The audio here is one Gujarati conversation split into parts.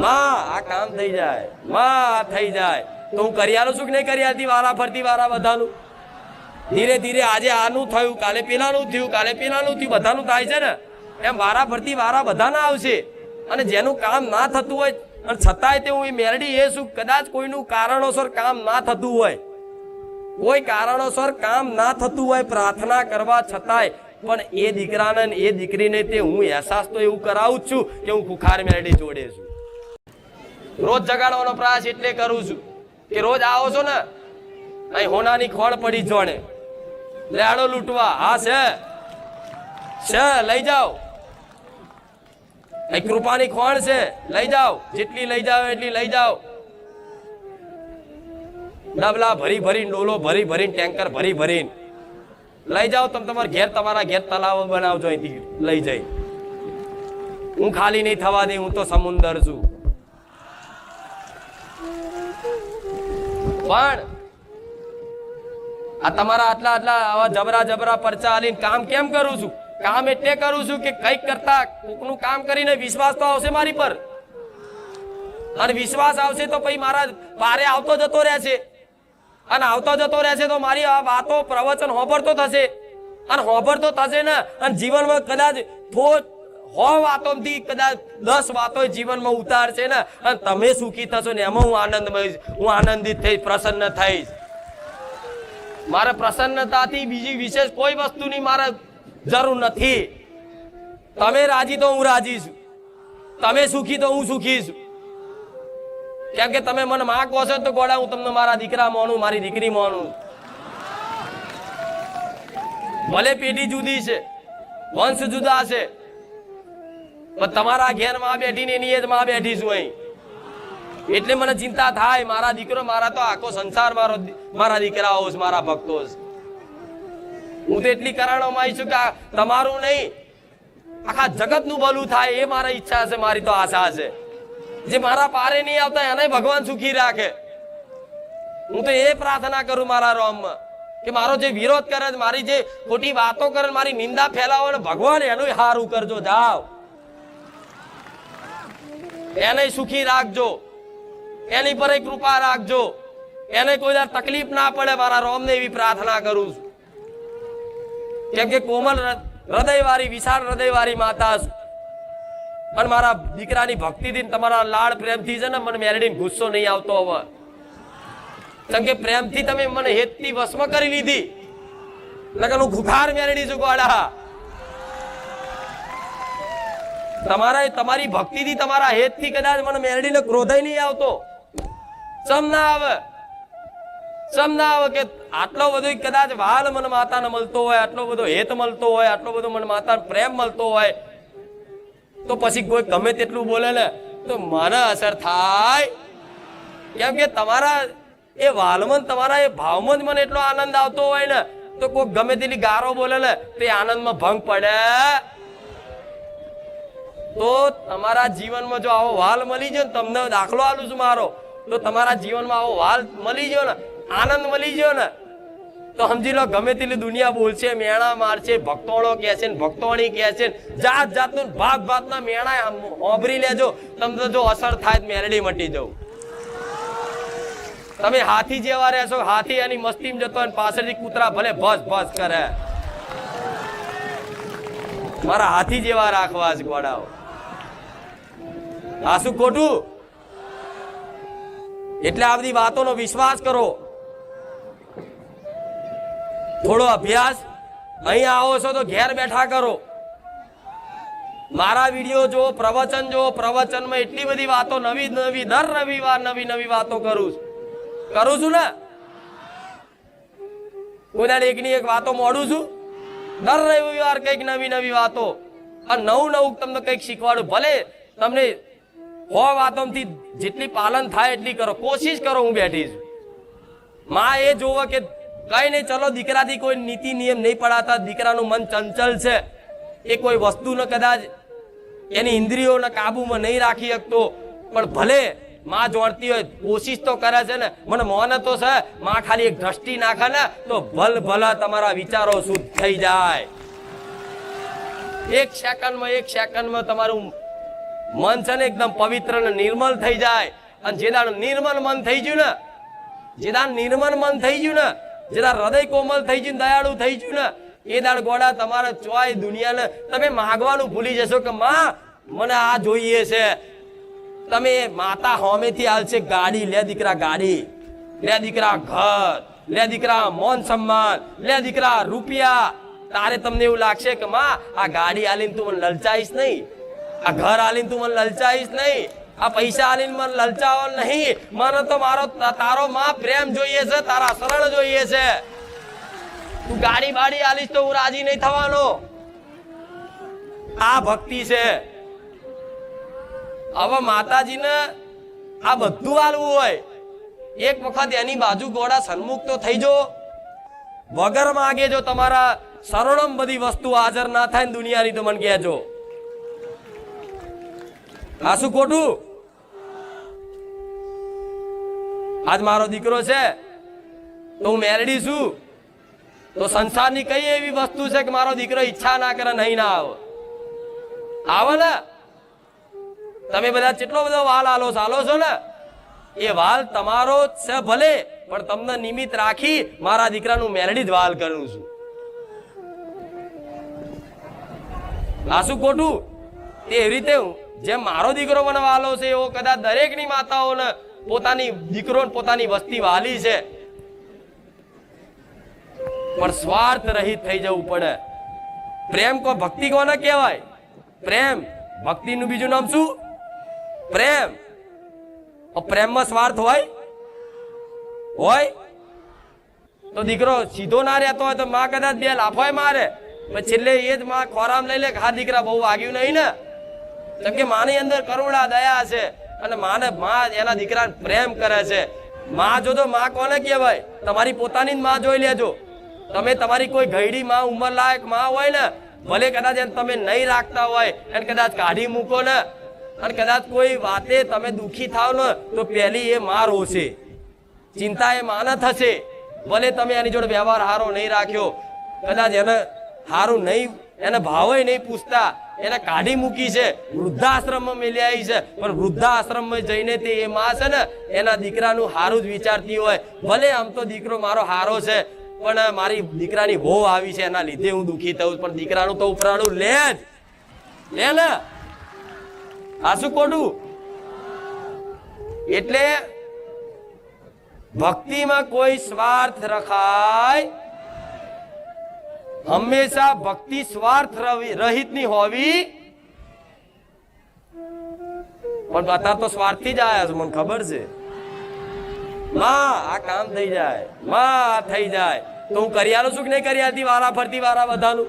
માં, આ કામ થઈ જાય. માં, આ થઈ જાય. તો હું કરી આલું છું કે નહીં કરી આલતી? વારા ફરતી, વારા બધાનું. ધીરે ધીરે આજે આનું થયું, કાલે પેલાનું થયું, કાલે પેલાનું થયું, બધાનું થાય છે ને? એમ વારા ફરતી, વારા બધાના આવશે. અને જેનું કામ ના થતું હોય, અને છતાંય તે હું એ મેરડી એ શું? કદાચ કોઈનું કારણોસર કામ ના થતું હોય. કોઈ કારણોસર કામ ના થતું હોય, પ્રાર્થના કરવા છતાંય. પણ એ દીકરાને એ દીકરીને તે હું અહેસાસ તો એવું કરાવું જ છું કે હું ખુખાર મેરડી જોડે છું. રોજ જગાડવાનો પ્રયાસ એટલે કરું છું કે રોજ આવો છો ને, અહીં હોનાની ખોળ પડી જોણે લેડો લૂંટવા. હા, છે. છે, લઈ જાઓ. અહીં કૃપાની ખોણ છે. લઈ જાઓ. જેટલી લઈ જાઓ એટલી લઈ જાઓ. ડબલા ભરી ભરી ડોલો ભરી ભરી ટેન્કર ભરી ભરી લઈ જાઓ, તમે તમારા ઘેર તમારા ઘેર તલાવ બનાવજો અહીંથી. લઈ જઈ. હું ખાલી નહીં થવા દે, હું તો સમુંદર છું. પણ આ તમારા આટલા આટલા આવા જબરા જબરા પરચા આલીને કામ કેમ કરું છું? કામ એટલે કરું છું કે કંઈક કરતા કોકનું કામ કરીને વિશ્વાસ તો આવશે મારી પર. અને વિશ્વાસ આવશે તો પછી મારા પારે આવતો જતો રહેશે અને આવતો જતો રહેશે તો મારી આ વાતો પ્રવચન હોભરતો થશે. અને હોભરતો થશે ને, અને જીવનમાં કદાચ થોડ હો વાતોથી કદાચ દસ વાતો જીવનમાં ઉતારશે ને, અને તમે સુખી થશો ને એમાં હું આનંદમય હું આનંદિત થઈશ, પ્રસન્ન થઈશ. મારે પ્રસન્નતાથી બીજી વિશેષ કોઈ વસ્તુની મારે જરૂર નથી. તમે રાજી તો હું રાજી છું. તમે સુખી તો હું સુખી છું. કેમ કે તમે મને માં કહો છો તો ગોળા હું તમને મારા દીકરા માનું, મારી દીકરી માનું. ભલે પેઢી જુદી છે, વંશ જુદા છે પણ તમારા ઘેરમાં બેઠીને એની એ માં બેઠી છું અહીં. એટલે મને ચિંતા થાય, મારા દીકરો મારા તો આખો સંસાર મારો મારા દીકરાઓ મારા ભક્તો હું તો એટલી કરાણોમાં આવી છું કે તમારું નહીં, આખા જગતનું ભલું થાય એ મારા ઈચ્છા છે, મારી તો આશા છે. જે મારા પારે નહીં આવતા એને ભગવાન સુખી રાખે. હું તો એ પ્રાર્થના કરું મારા રોમમાં કે મારો જે વિરોધ કરે મારી જે ખોટી વાતો કરે મારી નિંદા ફેલાવો ને ભગવાન એનું હારું કરજો, જાઓ. એને સુખી રાખજો. એની પર કૃપા રાખજો. એને કોઈ દર તકલીફ ના પડે, મારા રોમને એવી પ્રાર્થના કરું છું. કેમ કે કોમલ હૃદયવાળી, વિશાળ હૃદયવાળી માતા છું. પણ મારા દીકરાની ભક્તિથી તમારા લાડ પ્રેમથી છે ને, મને મેરેડીને ગુસ્સો નહીં આવતો હવે. કેમ કે પ્રેમથી તમે મને હેતની વશમાં કરી લીધી. લગન હું ખુખાર મેરેડી છું ગોળા તમારા તમારી ભક્તિથી તમારા હેતથી કદાચ મને મેરડીને ક્રોધય નહીં આવતો. સમ ના આવે? સમ ના આવે કે આટલો બધો કદાચ વાલ મન માતાને મળતો હોય, આટલો બધો હેત મળતો હોય, આટલો બધો મન માતાને પ્રેમ મળતો હોય, તો પછી કોઈ ગમે તેટલું બોલે ને, તો મને અસર થાય. કેમ કે તમારા એ વાલમાં તમારા એ ભાવમાં જ મને એટલો આનંદ આવતો હોય ને, તો કોઈ ગમે તેટલી ગારો બોલે ને, તો એ આનંદમાં ભંગ પડે. તો તમારા જીવનમાં જો આવો વાલ મળી જાય ને, તમને દાખલો આલું છું મારો, તો તમારા જીવનમાં આવો વાલ મળી ગયો ને, આનંદ મળી ગયો ને, તો સમજી લો, ગમે તેટલી દુનિયા બોલશે, મેણા મારશે, ભક્તોળો કહે છે ભક્તોણી કહે છે જાત જાતનું ભાત ભાતના મેણા ઓભરી લેજો, તમને જો અસર થાય તો મેરડી મટી જવું. તમે હાથી જેવા રહેશો, હાથી એની મસ્તીમાં જતો હોય પાછળથી કૂતરા ભલે ભસ ભસ કરે. મારા હાથી જેવા રાખવા છે ગોડાઓ. આ શું ખોટું. એટલે આ બધી વાતોનો વિશ્વાસ કરો. થોડો અભ્યાસ. અહીં આવો છો તો ઘેર બેઠા કરો. મારા વીડિયો જો પ્રવચન જો પ્રવચનમાં એટલી બધી વાતો નવી નવી, દર રવિવાર નવી નવી વાતો કરું છું. કરું છું ને? કોઈ એકની એક વાતો મોડું છું? દર રવિવાર કંઈક નવી નવી વાતો. આ નવું નવું તમને કંઈક શીખવાડું. ભલે તમને હો વાતોમાંથી જેટલી પાલન થાય એટલી કરો. કોશિશ કરો હું બેઠી છું. માં એ જોવે કે કઈ નહીં, ચલો દીકરાથી કોઈ નીતિ નિયમ નહીં પડાતા, દીકરાનું મન ચંચલ છે. એ કોઈ વસ્તુને કદાચ એની ઇન્દ્રિયોને કાબુમાં નહીં રાખી શકતો. પણ ભલે માં જોડતી હોય, કોશિશ તો કરે છે ને. મને મોન તો છે, માં ખાલી એક દ્રષ્ટિ નાખે ને, તો ભલ ભલા તમારા વિચારો શુદ્ધ થઈ જાય. એક સેકન્ડમાં એક સેકન્ડમાં તમારું મન છે ને એકદમ પવિત્ર અને નિર્મલ થઈ જાય. અને જે દાડ નિર્મલ મન થઈ ગયું ને, જે દાડ નિર્મલ મન થઈ ગયું ને, જે દાડ હૃદય કોમલ થઈ ગયું દયાળુ થઈ ગયું ને, એ દાડ ગોડા તમારા ચોય દુનિયાને તમે માગવાનું ભૂલી જશો કે, માં, મને આ જોઈએ છે. તમે માતા હોમેથી આવશે ગાડી, લે દીકરા ગાડી, લે દીકરા ઘર, લે દીકરા મોન સન્માન, લે દીકરા રૂપિયા. તારે તમને એવું લાગશે કે, માં, આ ગાડી આલીને તું મને લલચાઈશ નહીં. આ ઘર આલીને તું મને લલચાઈશ નહીં. આ પૈસા આલીને મને લલચાવો નહીં. મને તો મારો તારો માં પ્રેમ જોઈએ છે, તારા શરણ જોઈએ છે. તું ગાડી બાડી આલીશ તો હું રાજી નહીં થવાનો. આ ભક્તિ છે. હવે માતાજીને આ બધું આલવું હોય. એક વખત એની બાજુ ગોળા સન્મુખ તો થઈ જો. વગર માગે જો તમારા સરળમ બધી વસ્તુ હાજર ના થાય દુનિયાની તો મને કહેજો. આ શું ખોટું આજ મારો દીકરો છે. તો હું મેરડી છું. તો સંસારની કઈ એવી વસ્તુ છે કે મારો દીકરો ઈચ્છા ના કરે, નહીં ના આવે? આવો ને? તમે બધા કેટલો બધો વાલ આલો? આલો છો ને, એ વાલ તમારો છે ભલે, પણ તમને નિમિત્ત રાખી મારા દીકરાનું મેલડી જ વાલ કરું છું. આ શું ખોટું તે રીતે હું જેમ મારો દીકરો મને વાલો છે, એવો કદાચ દરેકની માતાઓને પોતાની દીકરો પોતાની વસ્તી વાલી છે. પણ સ્વાર્થ રહિત થઈ જવું પડે. પ્રેમ કો ભક્તિ કોને કહેવાય? પ્રેમ. ભક્તિનું બીજું નામ શું? પ્રેમ. પ્રેમમાં સ્વાર્થ હોય? હોય? તો દીકરો સીધો ના રહેતો હોય તો માં કદાચ બે લાફોય મારે. પણ છેલ્લે એ જ માં ખોરામ લઈ લે કે હા, દીકરા બહુ વાગ્યું નહીં ને. કેમ કે માની અંદર કરુણા, દયા છે અને માને માં એના દીકરાને પ્રેમ કરે છે. માં જો તો માં કોને કહેવાય? તમારી પોતાની જ માં જોઈ લેજો. તમે તમારી કોઈ ઘડી માં, ઉંમર લાયકમાં હોય ને, ભલે કદાચ એને તમે નહીં રાખતા હોય, એને કદાચ કાઢી મૂકો ને, અને કદાચ કોઈ વાતે તમે દુઃખી થાવ ને, તો પહેલી એ માં રોશે. ચિંતા એ માને થશે. ભલે તમે એની જોડે વ્યવહાર હારો નહીં રાખ્યો. કદાચ એને હારું નહીં એને ભાવે નહીં પૂછતા. એને કાઢી મૂકી છે. વૃદ્ધાશ્રમમાં મેલી આવી છે. પણ વૃદ્ધાશ્રમમાં જઈને તે એ માં છે ને, એના દીકરાનું હારું જ વિચારતી હોય. ભલે આમ તો દીકરો મારો હારો છે, પણ મારી દીકરાની બહુ આવી છે, એના લીધે હું દુઃખી થઉં પણ દીકરાનું તો ઉપરાણું લે જ. લે ને. આ શું ખોટું એટલે ભક્તિમાં કોઈ સ્વાર્થ રખાય હંમેશા ભક્તિ સ્વાર્થ રહિતની હોવી પણ અત્યારે તો સ્વાર્થી જ આવ્યા છે, મને ખબર છે. માં, આ કામ થઈ જાય. માં, આ થઈ જાય. તો હું કરી આલું છું કે નહીં કરી આલતી? વારા ફરતી, વારા બધાનું.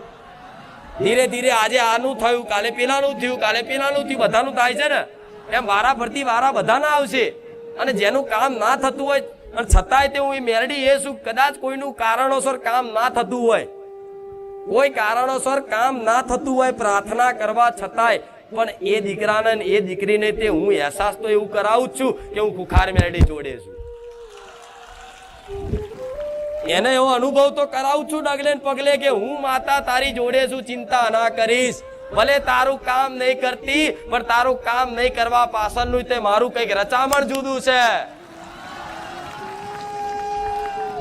ધીરે ધીરે આજે આનું થયું, કાલે પેલાનું થયું, કાલે પેલાનું થયું, બધાનું થાય છે ને? એમ વારા ફરતી, વારા બધાના આવશે. અને જેનું કામ ના થતું હોય, અને છતાંય તે હું એ મેરડી એ શું કદાચ કોઈનું કારણોસર કામ ના થતું હોય કોઈ કારણોસર કામ ના થતું હોય, પ્રાર્થના કરવા છતાંય. પણ એ દીકરાને એ દીકરીને તે હું અહેસાસ તો એવું કરાવું છું કે હું કુખાર મેરડી જોડે છું. એને એવો અનુભવ તો કરાવું છું ડગલે પગલે કે હું માતા તારી જોડે છું, ચિંતા ના કરીશ. ભલે તારું કામ નહીં કરતી, પણ તારું કામ નહીં કરવા પાછળનું તે મારું કંઈક રચામણ જુદું છે.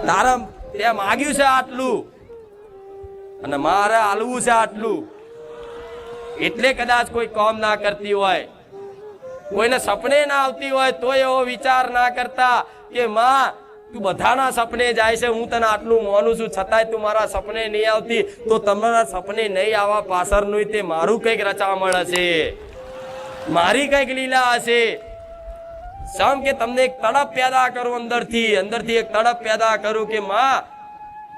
તારા તે માગ્યું છે આટલું. અને મારે હાલવું છે આટલું. એટલે કદાચ કોઈ કામ ના કરતી હોય. કોઈને સપને ના આવતી હોય તો એવો વિચાર ના કરતા કે, માં, તું બધાના સપને જાય છે, હું તને આટલું માનું છું. છતાંય તું મારા સપને નહીં આવતી, તો તમારા સપને નહીં આવવા પાછળનું તે મારું કંઈક રચામણ હશે. મારી કંઈક લીલા હશે. સમ કે, તમને એક તડપ પેદા કરું અંદરથી. અંદરથી એક તડપ પેદા કરું કે, માં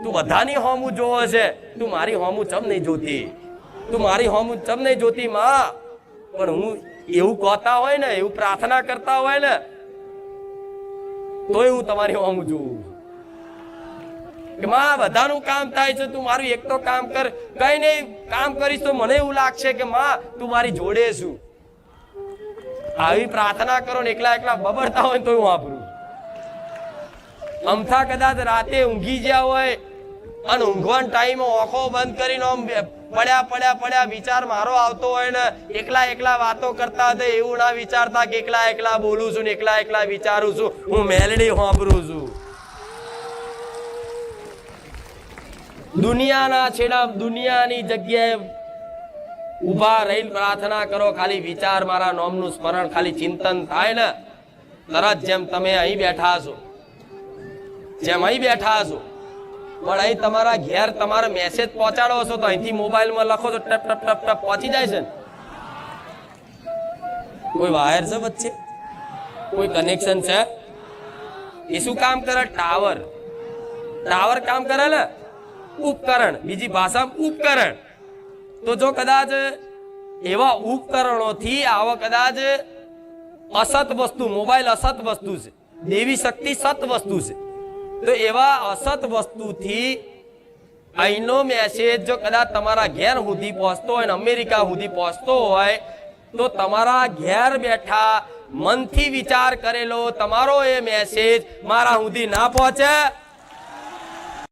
તું બધાની હોમું જોવે છે. તું મારી હોમું ચમ નહીં જોતી? તું મારી હોમું ચમ નહીં જોતી, માં? પણ હું એવું કહેતા હોય ને, એવું પ્રાર્થના કરતા હોય ને, તોય હું તમારી હોમું જોઉં. કે માં, બધાનું કામ થાય છે, તું મારું એક તો કામ કર. કઈ નહીં, કામ કરીશ તો મને એવું લાગશે કે, માં, તું મારી જોડે છું. આવી પ્રાર્થના કરો ને, એકલા એકલા બબડતા હોય તો હું વાપરું અમથા કદાચ રાતે ઊંઘી ગયા હોય અને ઊંઘવાન ટાઈમ આંખો બંધ કરીને આમ પડ્યા પડ્યા પડ્યા વિચાર મારો આવતો હોય ને, એકલા એકલા વાતો કરતા હતા, એવું ના વિચારતા કે એકલા એકલા બોલું છું ને એકલા એકલા વિચારું છું. હું મેલડી હોંભરું છું. દુનિયાના છેડા દુનિયાની જગ્યાએ ઊભા રહીને પ્રાર્થના કરો, ખાલી વિચાર મારા નોમનું સ્મરણ, ખાલી ચિંતન થાય ને, તરત જેમ તમે અહીં બેઠા છો, જેમ અહીં બેઠા છો પણ અહીં તમારા ઘેર તમારે મેસેજ પહોંચાડો છો તો અહીંથી મોબાઈલમાં લખો તો ટપ ટપ ટપ ટપ પહોંચી જાય છે કોઈ વાયર છે વચ્ચે? કોઈ કનેક્શન છે? એ શું કામ કરે? ટાવર. ટાવર કામ કરે ને ઉપકરણ. બીજી ભાષામાં ઉપકરણ. તો જો કદાચ એવા ઉપકરણોથી આવા કદાચ અસત વસ્તુ, મોબાઈલ અસત વસ્તુ છે. દેવી શક્તિ સત વસ્તુ છે. તો એવા અસત વસ્તુથી અહીંનો મેસેજ જો કદાચ તમારા ઘેર સુધી પહોંચતો હોય ને અમેરિકા સુધી પહોંચતો હોય, તો તમારા ઘેર બેઠા મનથી વિચાર કરેલો તમારો એ મેસેજ મારા સુધી ના પહોંચે.